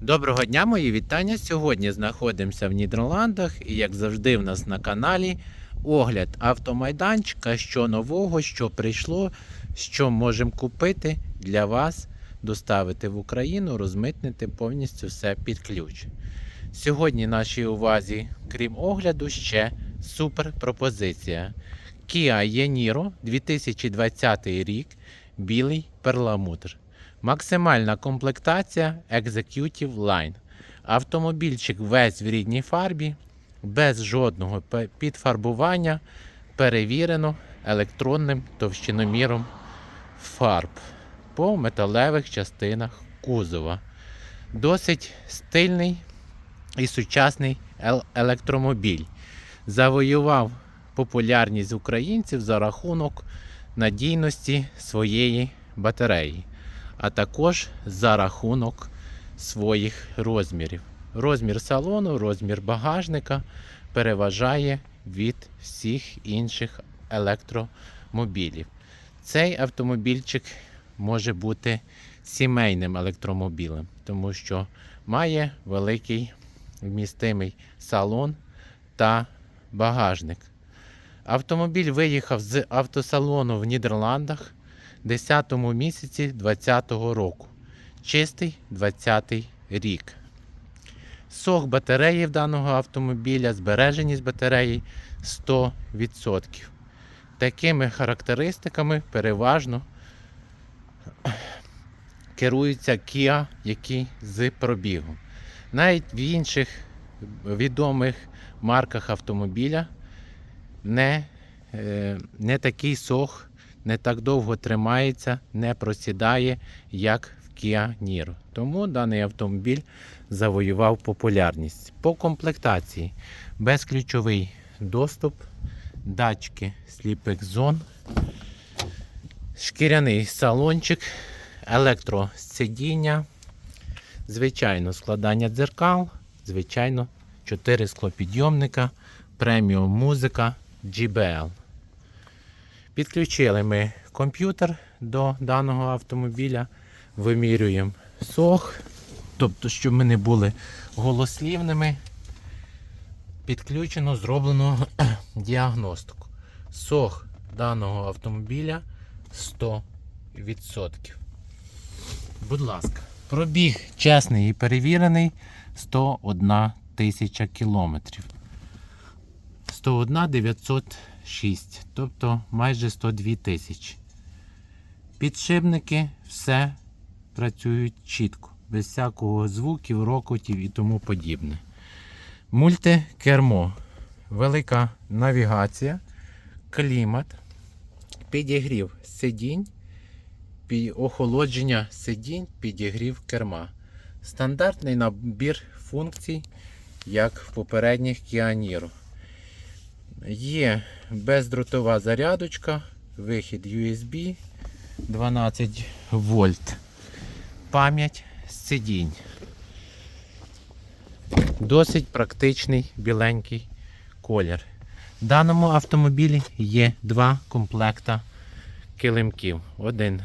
Доброго дня, мої вітання. Сьогодні знаходимося в Нідерландах і, як завжди, в нас на каналі огляд автомайданчика, що нового, що прийшло, що можемо купити для вас, доставити в Україну, розмитнити повністю все під ключ. Сьогодні нашій увазі, крім огляду, ще супер пропозиція. Kia e-Niro 2020 рік, білий перламутр. Максимальна комплектація Executive Line. Автомобільчик весь в рідній фарбі, без жодного підфарбування, перевірено електронним товщиноміром фарб по металевих частинах кузова. Досить стильний і сучасний електромобіль. Завоював популярність українців за рахунок надійності своєї батареї а також за рахунок своїх розмірів. Розмір салону, розмір багажника переважає від всіх інших електромобілів. Цей автомобільчик може бути сімейним електромобілем, тому що має великий вмістимий салон та багажник. Автомобіль виїхав з автосалону в Нідерландах 10 місяці 2020 року. Чистий 20 рік. Сох батареї в даного автомобіля, збереженість батареї 100%. Такими характеристиками переважно керуються Kia, які з пробігом. Навіть в інших відомих марках автомобіля не, е, не такий сох не так довго тримається, не просідає, як в Kia Niro. Тому даний автомобіль завоював популярність. По комплектації безключовий доступ, датчики сліпих зон, шкіряний салончик, електросидіння, звичайно, складання дзеркал, звичайно, 4 склопідйомника, преміум музика JBL. Підключили ми комп'ютер до даного автомобіля, вимірюємо сох, тобто, щоб ми не були голослівними. Підключено, зроблено діагностику. Сох даного автомобіля 100%. Будь ласка, пробіг чесний і перевірений 101 тисяча кілометрів. 101 906, тобто майже 102 тисячі. Підшипники все працюють чітко, без всякого звуків, рокотів і тому подібне. Мультикермо, велика навігація, клімат, підігрів сидінь, охолодження сидінь, підігрів керма. Стандартний набір функцій, як в попередніх Niro. Є бездротова зарядочка, вихід USB 12 вольт, пам'ять сидінь. Досить практичний біленький колір. В даному автомобілі є два комплекта килимків. Один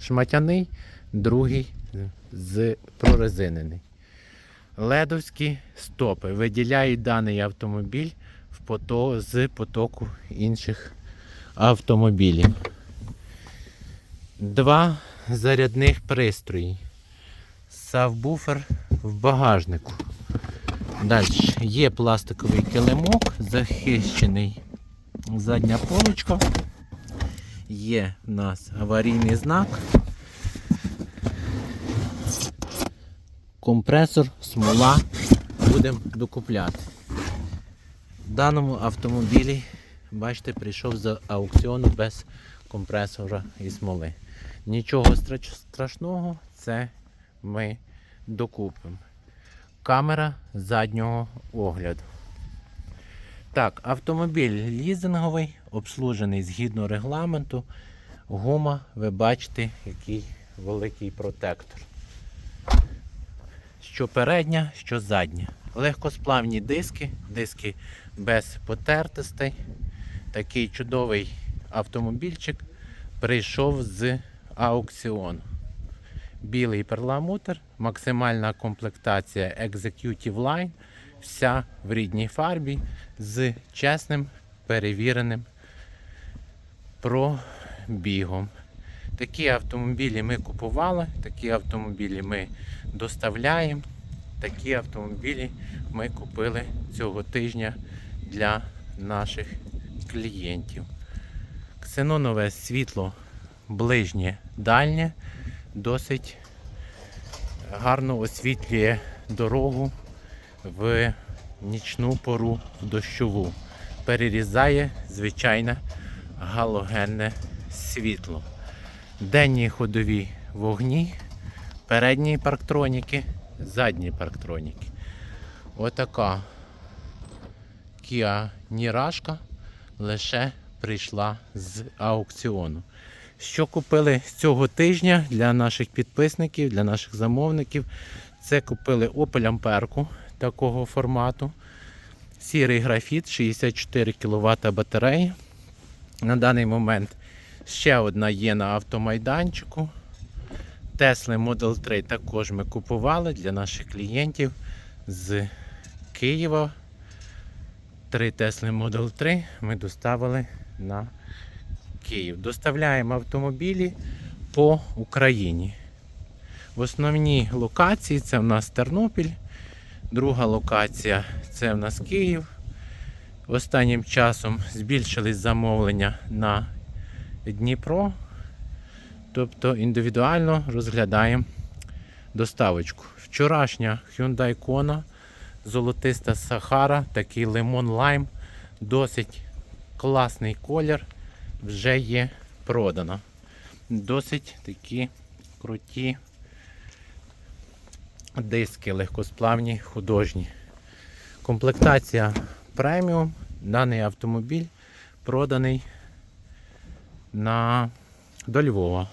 шматяний, другий з прорезинений. Ледовські стопи виділяють даний автомобіль в пото... з потоку інших автомобілів. Два зарядних пристрої. Сабвуфер в багажнику. Далі є пластиковий килимок, захищений задня полочка. Є в нас аварійний знак. Компресор, смола будемо докупляти. В даному автомобілі, бачите, прийшов з аукціону без компресора і смоли. Нічого страшного, це ми докупимо. Камера заднього огляду. Так, автомобіль лізинговий, обслужений згідно регламенту. Гума, ви бачите, який великий протектор. Що передня, що задня. Легкосплавні диски, диски без потертостей. Такий чудовий автомобільчик прийшов з аукціону. білий перламутр, максимальна комплектація Executive Line, вся в рідній фарбі з чесним перевіреним пробігом. Такі автомобілі ми купували, такі автомобілі ми доставляємо. Такі автомобілі ми купили цього тижня для наших клієнтів. Ксенонове світло ближнє дальнє досить гарно освітлює дорогу в нічну пору в дощову. Перерізає звичайне галогенне світло. Денні ходові вогні, передні парктроніки, задні парктроніки. Отака Kia Нірашка лише прийшла з аукціону. Що купили з цього тижня для наших підписників, для наших замовників? Це купили Opel Амперку такого формату. Сірий графіт, 64 кВт батареї. На даний момент ще одна є на автомайданчику. Tesla Model 3 також ми купували для наших клієнтів з Києва. Три Tesla Model 3 ми доставили на Київ. Доставляємо автомобілі по Україні. В основній локації це в нас Тернопіль, друга локація це в нас Київ. Останнім часом збільшились замовлення на Дніпро. Тобто індивідуально розглядаємо доставочку. Вчорашня Hyundai Kona, золотиста Сахара, такий лимон лайм, досить класний колір, вже є продано. Досить такі круті диски легкосплавні, художні. Комплектація преміум. Даний автомобіль проданий на до Львова.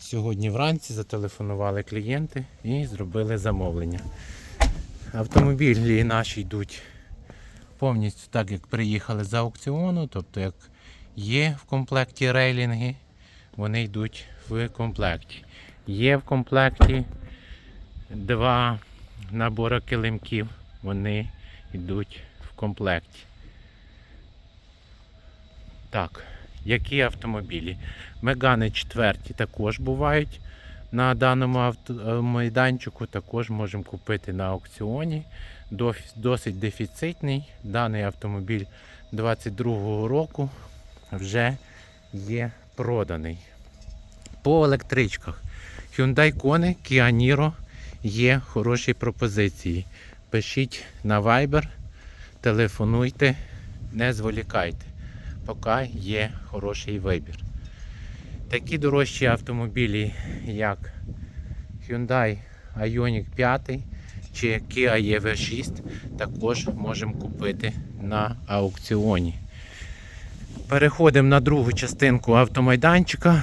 Сьогодні вранці зателефонували клієнти і зробили замовлення. Автомобілі наші йдуть повністю так, як приїхали з аукціону, тобто як є в комплекті рейлінги, вони йдуть в комплекті. Є в комплекті два набори килимків, вони йдуть в комплекті. Так, які автомобілі? Мегани четверті також бувають на даному е, майданчику, також можемо купити на аукціоні. Досить дефіцитний. Даний автомобіль 22-го року вже є проданий. По електричках Hyundai Kona, Kia Niro є хороші пропозиції. Пишіть на Viber, телефонуйте, не зволікайте, поки є хороший вибір. Такі дорожчі автомобілі, як Hyundai Ioniq 5 чи Kia EV6, також можемо купити на аукціоні. Переходимо на другу частинку автомайданчика.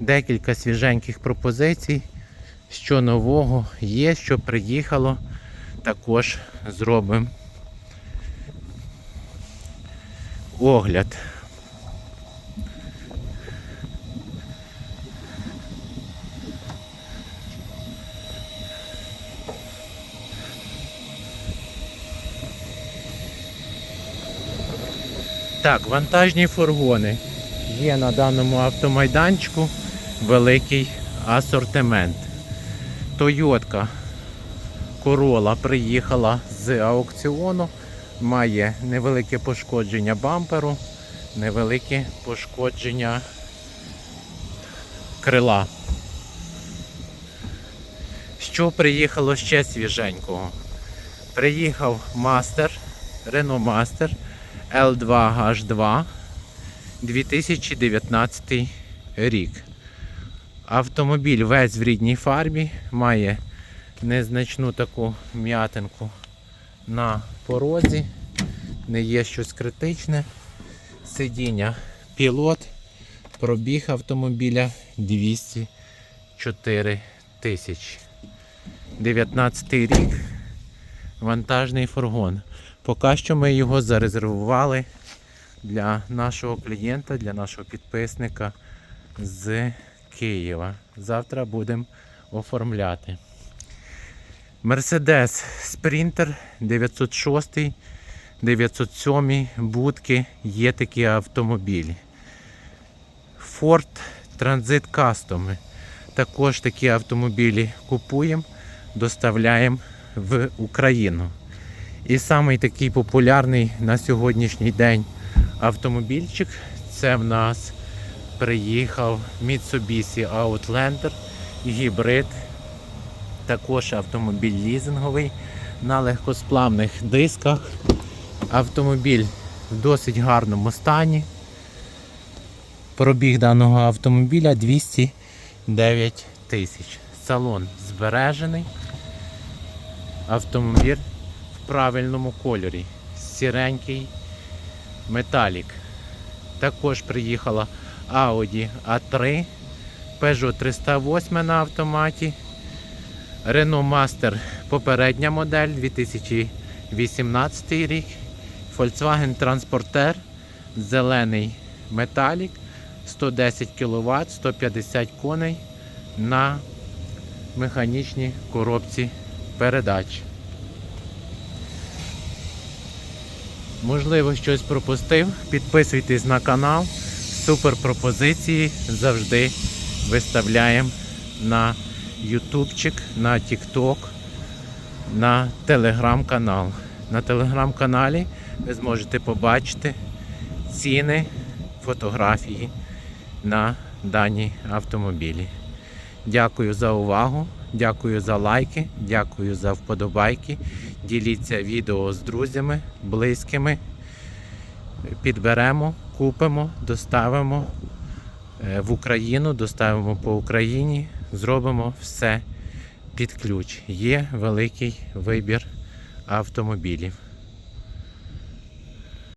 Декілька свіженьких пропозицій. Що нового є, що приїхало, також зробимо огляд. Так, вантажні фургони. Є на даному автомайданчику великий асортимент. Тойотка Corolla приїхала з аукціону, має невелике пошкодження бамперу, невелике пошкодження крила. Що приїхало ще свіженького? Приїхав Master, Renault Master L2H2 2019 рік. Автомобіль весь в рідній фарбі, має незначну таку м'ятинку на порозі, не є щось критичне. Сидіння пілот, пробіг автомобіля 204 тисячі. 19 рік, вантажний фургон. Поки що ми його зарезервували для нашого клієнта, для нашого підписника з Києва. Завтра будемо оформляти. Мерседес Спринтер 906, 907 будки. Є такі автомобілі. Ford Transit Custom. Також такі автомобілі купуємо, доставляємо в Україну. І самий такий популярний на сьогоднішній день автомобільчик це в нас приїхав Mitsubishi Outlander гібрид. Також автомобіль лізинговий на легкосплавних дисках. Автомобіль в досить гарному стані. Пробіг даного автомобіля 209 тисяч. Салон збережений. Автомобіль в правильному кольорі. Сіренький металік. Також приїхала Audi A3, Peugeot 308 на автоматі, Renault Master попередня модель 2018 рік, Volkswagen Transporter, зелений металік, 110 кВт, 150 коней на механічній коробці передач. Можливо, щось пропустив. Підписуйтесь на канал. Супер пропозиції завжди виставляємо на ютубчик, на тікток, на телеграм-канал. На телеграм-каналі ви зможете побачити ціни, фотографії на дані автомобілі. Дякую за увагу, дякую за лайки, дякую за вподобайки. Діліться відео з друзями, близькими. Підберемо, купимо, доставимо е, в Україну, доставимо по Україні, зробимо все під ключ. Є великий вибір автомобілів.